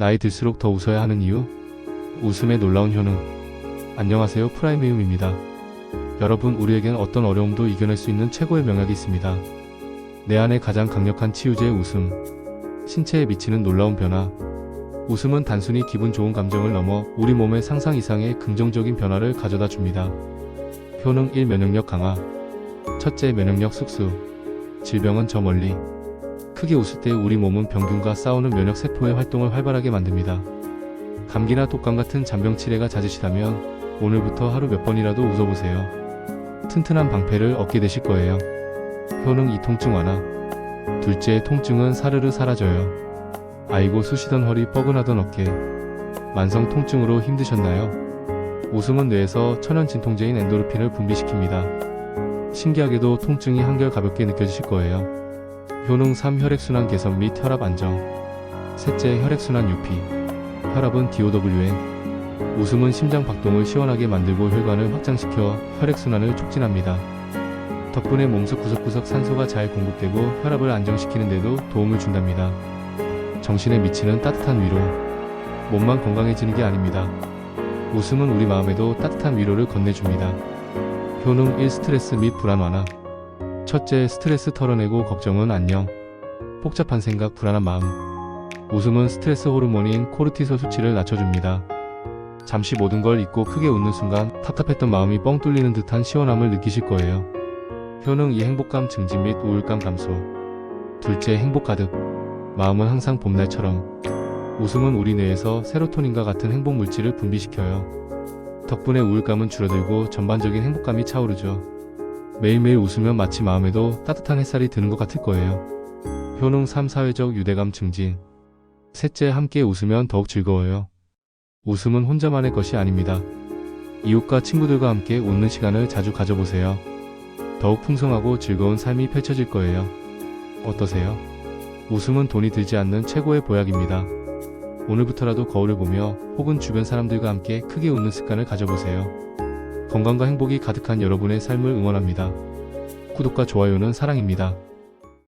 나이 들수록 더 웃어야 하는 이유? 웃음의 놀라운 효능. 안녕하세요. 프라이메움입니다. 여러분, 우리에겐 어떤 어려움도 이겨낼 수 있는 최고의 명약이 있습니다. 내 안에 가장 강력한 치유제의 웃음. 신체에 미치는 놀라운 변화. 웃음은 단순히 기분 좋은 감정을 넘어 우리 몸의 상상 이상의 긍정적인 변화를 가져다 줍니다. 효능 1. 면역력 강화. 첫째, 면역력 숙수. 질병은 저 멀리. 크게 웃을 때 우리 몸은 병균과 싸우는 면역 세포의 활동을 활발하게 만듭니다. 감기나 독감 같은 잔병 치레가 잦으시다면 오늘부터 하루 몇 번이라도 웃어보세요. 튼튼한 방패를 얻게 되실 거예요. 효능 2. 통증 완화. 둘째, 통증은 사르르 사라져요. 아이고 쑤시던 허리 뻐근하던 어깨. 만성 통증으로 힘드셨나요? 웃음은 뇌에서 천연 진통제인 엔도르핀을 분비시킵니다. 신기하게도 통증이 한결 가볍게 느껴지실 거예요. 효능 3. 혈액순환 개선 및 혈압 안정. 셋째, 혈액순환 유피. 혈압은 DOWN. 웃음은 심장 박동을 시원하게 만들고 혈관을 확장시켜 혈액순환을 촉진합니다. 덕분에 몸속 구석구석 산소가 잘 공급되고 혈압을 안정시키는 데도 도움을 준답니다. 정신에 미치는 따뜻한 위로. 몸만 건강해지는 게 아닙니다. 웃음은 우리 마음에도 따뜻한 위로를 건네줍니다. 효능 1. 스트레스 및 불안 완화. 첫째, 스트레스 털어내고 걱정은 안녕. 복잡한 생각, 불안한 마음. 웃음은 스트레스 호르몬인 코르티솔 수치를 낮춰줍니다. 잠시 모든 걸 잊고 크게 웃는 순간 답답했던 마음이 뻥 뚫리는 듯한 시원함을 느끼실 거예요. 효능 2. 행복감 증진 및 우울감 감소. 둘째, 행복 가득. 마음은 항상 봄날처럼. 웃음은 우리 뇌에서 세로토닌과 같은 행복 물질을 분비시켜요. 덕분에 우울감은 줄어들고 전반적인 행복감이 차오르죠. 매일매일 웃으면 마치 마음에도 따뜻한 햇살이 드는 것 같을 거예요. 효능 3. 사회적 유대감 증진. 셋째, 함께 웃으면 더욱 즐거워요. 웃음은 혼자만의 것이 아닙니다. 이웃과 친구들과 함께 웃는 시간을 자주 가져보세요. 더욱 풍성하고 즐거운 삶이 펼쳐질 거예요. 어떠세요? 웃음은 돈이 들지 않는 최고의 보약입니다. 오늘부터라도 거울을 보며 혹은 주변 사람들과 함께 크게 웃는 습관을 가져보세요. 건강과 행복이 가득한 여러분의 삶을 응원합니다. 구독과 좋아요는 사랑입니다.